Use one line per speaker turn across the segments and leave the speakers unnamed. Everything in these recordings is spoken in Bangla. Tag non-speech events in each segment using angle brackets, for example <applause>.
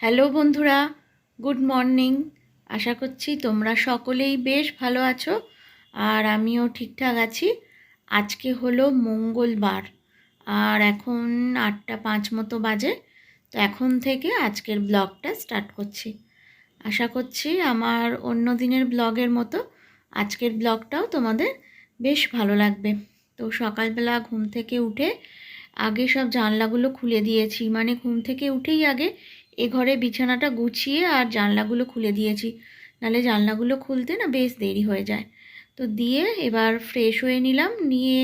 হ্যালো বন্ধুরা, গুড মর্নিং। আশা করছি তোমরা সকলেই বেশ ভালো আছো আর আমিও ঠিকঠাক আছি। আজকে হলো মঙ্গলবার আর এখন আটটা পাঁচ মতো বাজে, তো এখন থেকে আজকের ব্লগটা স্টার্ট করছি। আশা করছি আমার অন্য দিনের ব্লগের মতো আজকের ব্লগটাও তোমাদের বেশ ভালো লাগবে। তো সকালবেলা ঘুম থেকে উঠে আগে সব জানলাগুলো খুলে দিয়েছি মানে ঘুম থেকে উঠেই আগে এ ঘরে বিছানাটা গুছিয়ে আর জানলাগুলো খুলে দিয়েছি। নাহলে জানলাগুলো খুলতে না বেশ দেরি হয়ে যায়। তো দিয়ে এবার ফ্রেশ হয়ে নিলাম, নিয়ে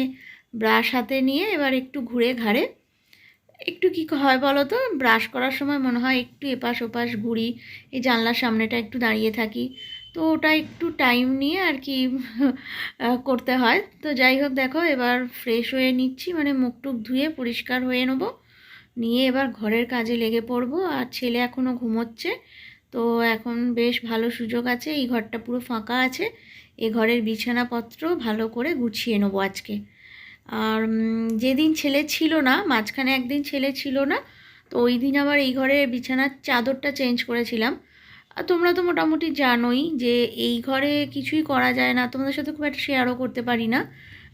ব্রাশ হাতে নিয়ে এবার একটু ঘুরে ঘাড়ে। একটু কি হয় বলো তো? ব্রাশ করার সময় মনে হয় একটু এপাশ ওপাশ ঘুরি, এই জানলার সামনেটা একটু দাঁড়িয়ে থাকি। তো ওটা একটু টাইম নিয়ে আর কি <laughs> করতে হয়। তো যাই হোক দেখো, এবার ফ্রেশ হয়ে নিচ্ছি মানে মুখ টুক ধুয়ে পরিষ্কার হয়ে নেব। নিয়ে এবার ঘরের কাজে লেগে পড়ব আর ছেলে এখনও ঘুমোচ্ছে। তো এখন বেশ ভালো সুযোগ আছে, এই ঘরটা পুরো ফাঁকা আছে। এ ঘরের বিছানাপত্র ভালো করে গুছিয়ে নেব আজকে। আর যেদিন ছেলে ছিল না, মাঝখানে একদিন ছেলে ছিল না, তো ওই দিন আবার এই ঘরের বিছানার চাদরটা চেঞ্জ করেছিলাম। আর তোমরা তো মোটামুটি জানোই যে এই ঘরে কিছুই করা যায় না, তোমাদের সাথে খুব একটা শেয়ারও করতে পারি না।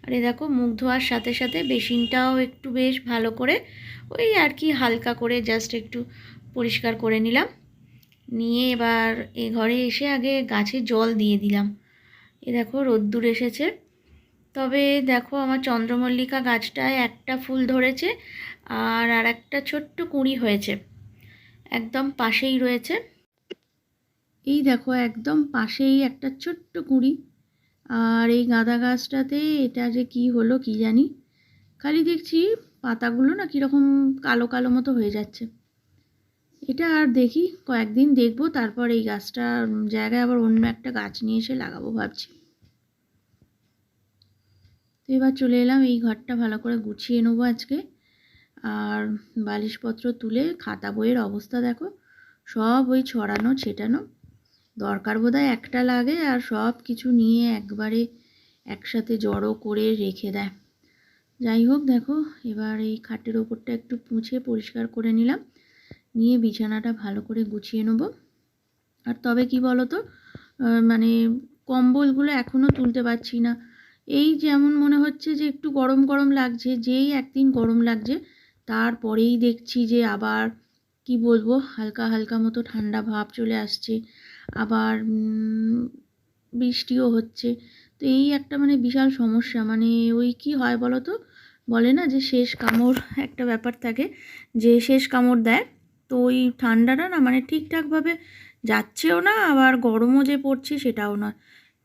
আর এই দেখো, মুখ ধোয়ার সাথে সাথে বেসিনটাও একটু বেশ ভালো করে ওই আর কি হালকা করে জাস্ট একটু পরিষ্কার করে নিলাম। নিয়ে এবার এ ঘরে এসে আগে গাছে জল দিয়ে দিলাম। এ দেখো, রোদ্দুর এসেছে। তবে দেখো, আমার চন্দ্রমল্লিকা গাছটায় একটা ফুল ধরেছে আর আর একটা ছোট্ট কুঁড়ি হয়েছে। একদম পাশেই রয়েছে। এই দেখো, একদম পাশেই একটা ছোট্ট কুঁড়ি। আর এই গাঁদা গাছটাতে এটা যে কি হলো কি জানি? খালি দেখছি পাতাগুলো না কীরকম কালো কালো মতো হয়ে যাচ্ছে। এটা আর দেখি, কয়েকদিন দেখব, তারপর এই গাছটার জায়গায় আবার অন্য একটা গাছ নিয়ে এসে লাগাবো ভাবছি। তো এবার চলে এলাম, এই ঘরটা ভালো করে গুছিয়ে নেব আজকে। আর বালিশপত্র তুলে, খাতা বইয়ের অবস্থা দেখো, সব ওই ছড়ানো, ছেটানো। দরকার বোধহয় একটা লাগে আর সব কিছু নিয়ে একবারে একসাথে জড়ো করে রেখে দেয়। যাই হোক, দেখো, এবার এই খাটের ওপরটা একটু পুঁছে পরিষ্কার করে নিলাম। নিয়ে বিছানাটা ভালো করে গুছিয়ে নেব। আর তবে কি বলো তো মানে কম্বলগুলো এখনও তুলতে পারছি না। এই যেমন মনে হচ্ছে যে একটু গরম গরম লাগছে, যেই একদিন গরম লাগছে, তারপরেই দেখছি যে আবার, কি বলব, হালকা হালকা মতো ঠান্ডা ভাব চলে আসছে। আবার বৃষ্টিও হচ্ছে। তো এই একটা মানে বিশাল সমস্যা। মানে ওই কি হয় বলো তো বলে না যে শেষ কামড় একটা ব্যাপার থাকে, যে শেষ কামড় দেয়। তো ওই ঠান্ডাটা না মানে ঠিকঠাকভাবে যাচ্ছেও না, আবার গরমও যে পড়ছে সেটাও না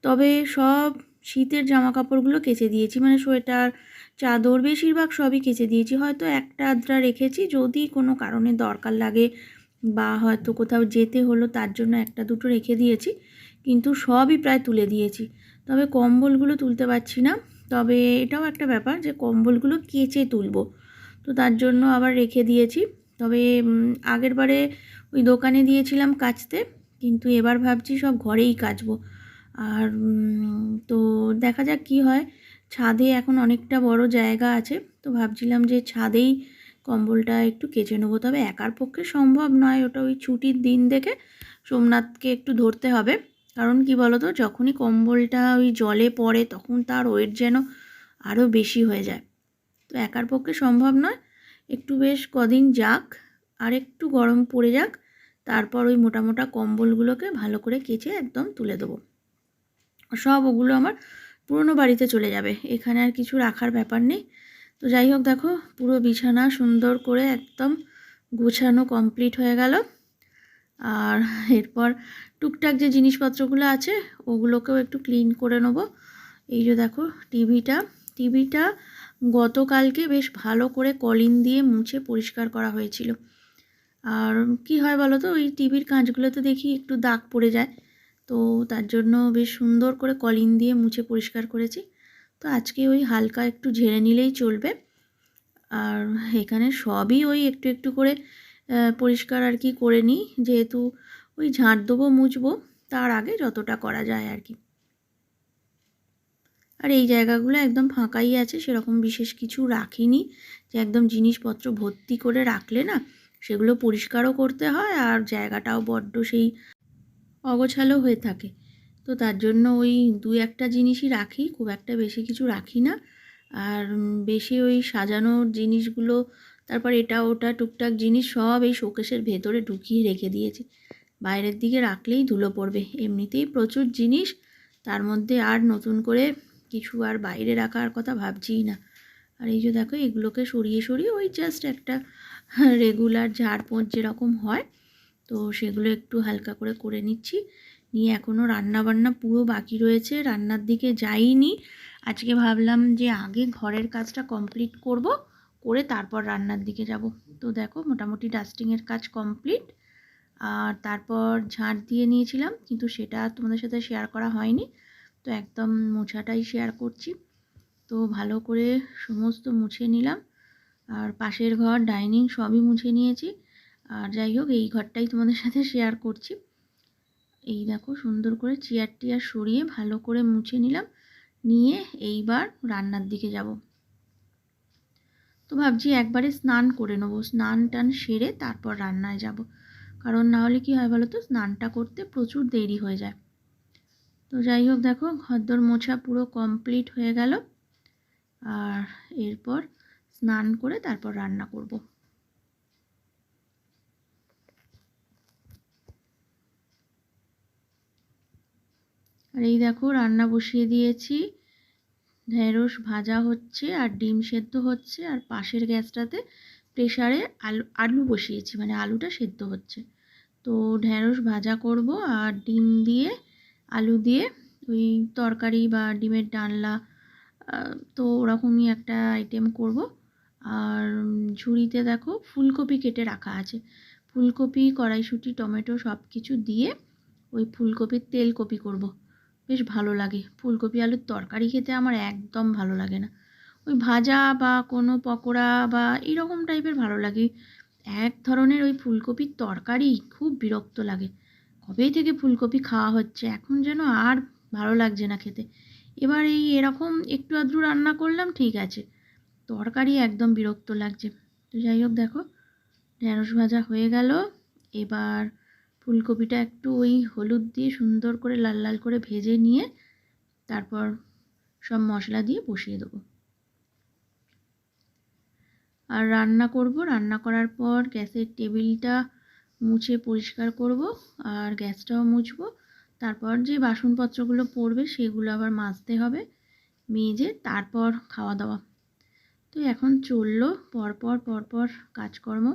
তবে সব শীতের জামা কাপড়গুলো কেচে দিয়েছি। মানে সোয়েটার, চাদর, বেশিরভাগ সবই কেচে দিয়েছি। হয়তো একটা আদ্রা রেখেছি, যদি কোনো কারণে দরকার লাগে বা হয়তো কোথাও যেতে হলো তার জন্য একটা দুটো রেখে দিয়েছি, কিন্তু সবই প্রায় তুলে দিয়েছি। তবে কম্বলগুলো তুলতে পারছি না। তবে এটাও একটা ব্যাপার যে কম্বলগুলো কেচে তুলব। তো তার জন্য আবার রেখে দিয়েছি। তবে আগের বারে ওই দোকানে দিয়েছিলাম কাচতে, কিন্তু এবার ভাবছি সব ঘরেই কাচবো। আর তো দেখা যাক কি হয়। ছাদে এখন অনেকটা বড় জায়গা আছে, তো ভাবছিলাম যে ছাদেই কম্বলটা একটু কেচে নেব। তবে একার পক্ষে সম্ভব নয় ওটা ওই ছুটির দিন দেখে সোমনাথকে একটু ধরতে হবে। কারণ কি বলতো, যখনই কম্বলটা ওই জলে পড়ে তখন তার ওয়েট যেন আরও বেশি হয়ে যায়। তো একার পক্ষে সম্ভব নয়। একটু বেশ কদিন যাক, আর একটু গরম পড়ে যাক, তারপর ওই মোটা মোটা কম্বলগুলোকে ভালো করে কেচে একদম তুলে দেবো। সব ওগুলো আমার পুরনো বাড়িতে চলে যাবে। এখানে আর কিছু রাখার ব্যাপার নেই। তো যাই হোক, দেখো, পুরো বিছানা সুন্দর করে একদম গোছানো কমপ্লিট হয়ে গেল। আর এরপর টুকটাক যে জিনিসপত্রগুলো আছে, ওগুলোকেও একটু ক্লিন করে নেব। এই যে দেখো, টিভিটা। টিভিটা গতকালকে বেশ ভালো করে কলিন দিয়ে মুছে পরিষ্কার করা হয়েছিল। আর কি হয় বলো তো, ওই টিভির কাঁচগুলোতে দেখি একটু দাগ পড়ে যায়। তো তার জন্য বেশ সুন্দর করে কলিন দিয়ে মুছে পরিষ্কার করেছি। তো আজকে ওই হালকা একটু ঝেড়ে নিলেই চলবে। আর এখানে সবই ওই একটু একটু করে পরিষ্কার আর কি করে নিই। যেহেতু ওই ঝাঁট দেবো, মুছবো, তার আগে যতটা করা যায় আর কি। আর এই জায়গাগুলো একদম ফাঁকাই আছে, সেরকম বিশেষ কিছু রাখিনি। যে একদম জিনিসপত্র ভর্তি করে রাখলে না, সেগুলো পরিষ্কারও করতে হয় আর জায়গাটাও বড্ড সেই অগোছালো হয়ে থাকে। তো তার জন্য ওই দু একটা জিনিসই রাখি, খুব একটা বেশি কিছু রাখি না। আর বেশি ওই সাজানোর জিনিসগুলো, তারপর এটা ওটা টুকটাক জিনিস সব এই শোকেসের ভেতরে ঢুকিয়ে রেখে দিয়েছি। বাইরের দিকে রাখলেই ধুলো পড়বে। এমনিতেই প্রচুর জিনিস, তার মধ্যে আর নতুন করে কিছু আর বাইরে রাখার কথা ভাবছিই না। আর এই যে দেখো, এগুলোকে সরিয়ে সরিয়ে ওই জাস্ট একটা রেগুলার ঝাড়পোঁছ যেরকম হয়, তো সেগুলো একটু হালকা করে করে নিচ্ছি। নিয়ে এখনও রান্না বান্না পুরো বাকি রয়েছে, রান্নার দিকে যাইনি। আজকে ভাবলাম যে আগে ঘরের কাজটা কমপ্লিট করব, করে তারপর রান্নার দিকে যাব। তো দেখো, মোটামুটি ডাস্টিংয়ের কাজ কমপ্লিট আর তারপর ঝাঁট দিয়ে নিয়েছিলাম, কিন্তু সেটা তোমাদের সাথে শেয়ার করা হয়নি। তো একদম মোছাটাই শেয়ার করছি। তো ভালো করে সমস্ত মুছে নিলাম। আর পাশের ঘর ডাইনিং সবই মুছে নিয়েছি। আর যাই হোক, এই ঘরটাই তোমাদের সাথে শেয়ার করছি। এই দেখো সুন্দর করে চেয়ার টিয়ার সরিয়ে ভালো করে মুছে নিলাম। নিয়ে এইবার রান্নার দিকে যাব। তো ভাবছি একবারে স্নান করে নেব। স্নান টান সেরে তারপর রান্নায় যাব। কারণ না হলে কী হয় বলো তো? স্নানটা করতে প্রচুর দেরি হয়ে যায়। তো যাই হোক দেখো, ঘরদোর মোছা পুরো কমপ্লিট হয়ে গেল। আর এরপর স্নান করে তারপর রান্না করব। আর এই দেখো রান্না বসিয়ে দিয়েছি। ঢেঁড়স ভাজা হচ্ছে আর ডিম সেদ্ধ হচ্ছে আর পাশের গ্যাসটাতে প্রেশারে আলু আলু বসিয়েছি মানে আলুটা সেদ্ধ হচ্ছে। তো ঢেঁড়স ভাজা করব আর ডিম দিয়ে, আলু দিয়ে ওই তরকারি বা ডিমের ডালনা তো ওরকমই একটা আইটেম করব। আর ঝুড়িতে দেখো ফুলকপি কেটে রাখা আছে। ফুলকপি, কড়াইশুঁটি, টমেটো সব কিছু দিয়ে ওই ফুলকপির তেলকপি করব। বেশ ভালো লাগে। ফুলকপি আলুর তরকারি খেতে আমার একদম ভালো লাগে না। ওই ভাজা বা কোনো পকোড়া বা এরকম টাইপের ভালো লাগে। এক ধরনের ওই ফুলকপির তরকারি খুব বিরক্ত লাগে। কবেই থেকে ফুলকপি খাওয়া হচ্ছে? এখন যেন আর ভালো লাগছে না খেতে। এবার এই এরকম একটু আধটু রান্না করলাম, ঠিক আছে। তরকারি একদম বিরক্ত লাগছে। তো যাই হোক দেখো, ঢেঁড়স ভাজা হয়ে গেল। এবার ফুলকপিটা একটু ওই হলুদ দিয়ে সুন্দর করে লাল লাল করে ভেজে নিয়ে তারপর সব মশলা দিয়ে বসিয়ে দেবো। আর রান্না করব। রান্না করার পর গ্যাসের টেবিলটা মুছে পরিষ্কার করব আর গ্যাসটাও মুছবো। তারপর যে বাসনপত্রগুলো পড়বে সেগুলো আবার মাজতে হবে মেজে তারপর খাওয়া দাওয়া। তো এখন চলল পরপর পরপর কাজকর্ম।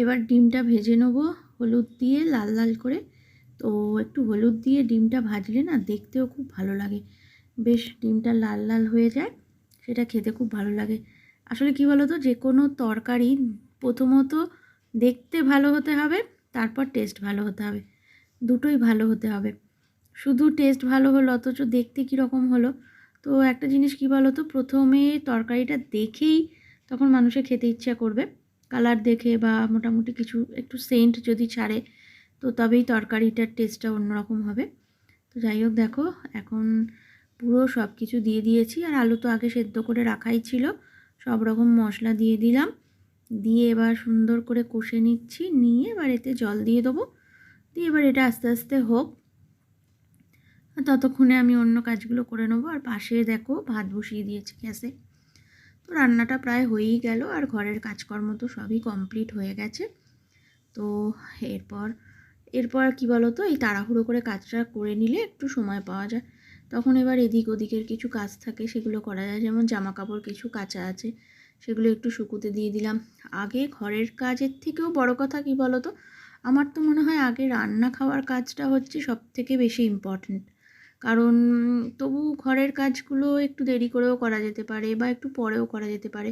এবার ডিমটা ভেজে নেব। হলুদ দিয়ে লাল লাল করে। তো একটু হলুদ দিয়ে ডিমটা ভাজলে না দেখতেও খুব ভালো লাগে। বেশ ডিমটা লাল লাল হয়ে যায়। সেটা খেতে খুব ভালো লাগে। আসলে কি বলো তো যে কোনো তরকারি প্রথমত দেখতে ভালো হতে হবে, তারপর টেস্ট ভালো হতে হবে। দুটোই ভালো হতে হবে। শুধু টেস্ট ভালো হলো, অথচ দেখতে কীরকম হলো। তো একটা জিনিস কী বলো তো প্রথমে তরকারিটা দেখেই তখন মানুষের খেতে ইচ্ছা করবে। কালার দেখে বা মোটামুটি কিছু একটু সেন্ট যদি ছাড়ে, তো তবেই তরকারিটার টেস্টটা অন্যরকম হবে। তো যাই হোক দেখো, এখন পুরো সব কিছু দিয়ে দিয়েছি। আর আলু তো আগে সেদ্ধ করে রাখাই ছিল, সব রকম মশলা দিয়ে দিলাম। দিয়ে এবার সুন্দর করে কষে নিচ্ছি, নিয়ে এবার এতে জল দিয়ে দেবো। দিয়ে এবার এটা আস্তে আস্তে হোক। ততক্ষণে আমি অন্য কাজগুলো করে নেব। আর পাশে দেখো, ভাত বসিয়ে দিয়েছি গ্যাসে। তো রান্নাটা প্রায় হয়েই গেল আর ঘরের কাজকর্ম তো সবই কমপ্লিট হয়ে গেছে। তো এরপর এরপর কি বলো তো এই তাড়াহুড়ো করে কাজটা করে নিলে একটু সময় পাওয়া যায়। তখন এবার এদিক ওদিকের কিছু কাজ থাকে, সেগুলো করা যায়। যেমন জামা কাপড় কিছু কাঁচা আছে, সেগুলো একটু শুকুতে দিয়ে দিলাম। আগে ঘরের কাজের থেকেও বড় কথা কি বলো তো আমার তো মনে হয় আগে রান্না খাওয়ার কাজটা হচ্ছে সব থেকে বেশি ইম্পর্ট্যান্ট কারণ তবু ঘরের কাজগুলো একটু দেরি করেও করা যেতে পারে বা একটু পরেও করা যেতে পারে।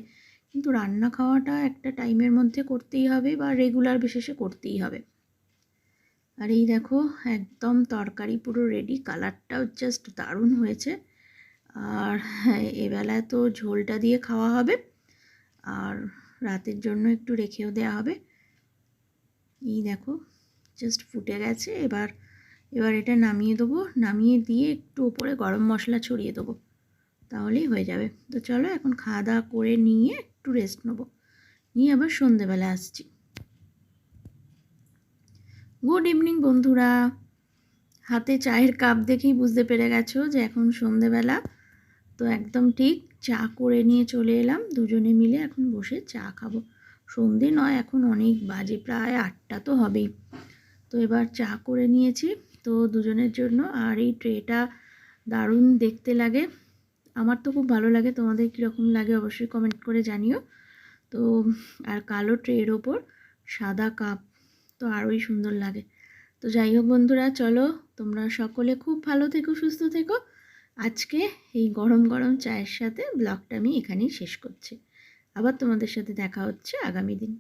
কিন্তু রান্না খাওয়াটা একটা টাইমের মধ্যে করতেই হবে বা রেগুলার বিশেষে করতেই হবে। আর এই দেখো, একদম তরকারি পুরো রেডি কালারটাও জাস্ট দারুণ হয়েছে। আর এবেলায় তো ঝোলটা দিয়ে খাওয়া হবে। আর রাতের জন্য একটু রেখেও দেওয়া হবে। এই দেখো জাস্ট ফুটে গেছে। এবার এবার এটা নামিয়ে দেবো। নামিয়ে দিয়ে একটু ওপরে গরম মশলা ছড়িয়ে দেবো। তাহলেই হয়ে যাবে। তো চলো এখন খাওয়া দাওয়া করে নিয়ে একটু রেস্ট নেব। নিয়ে আবার সন্ধেবেলা আসছি। গুড ইভিনিং বন্ধুরা। হাতে চায়ের কাপ দেখেই বুঝতে পেরে গেছো যে এখন সন্ধেবেলা। তো একদম ঠিক চা করে নিয়ে চলে এলাম। দুজনে মিলে এখন বসে চা খাব। সন্ধে নয়, এখন অনেক বাজে। প্রায় আটটা তো হবেই। তো এবার চা করে নিয়েছি। তো দুজনের জন্য। আর এই ট্রেটা দারুণ দেখতে লাগে। আমার তো খুব ভালো লাগে। তোমাদের কীরকম লাগে অবশ্যই কমেন্ট করে জানিও। তো, আর কালো ট্রের ওপর সাদা কাপ তো আরোই সুন্দর লাগে। তো যাই হোক বন্ধুরা, চলো তোমরা সকলে খুব ভালো থেকো, সুস্থ থেকো। আজকে এই গরম গরম চায়ের সাথে ব্লগটা আমি এখানেই শেষ করছি। আবার তোমাদের সাথে দেখা হচ্ছে আগামী দিন।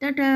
টাটা!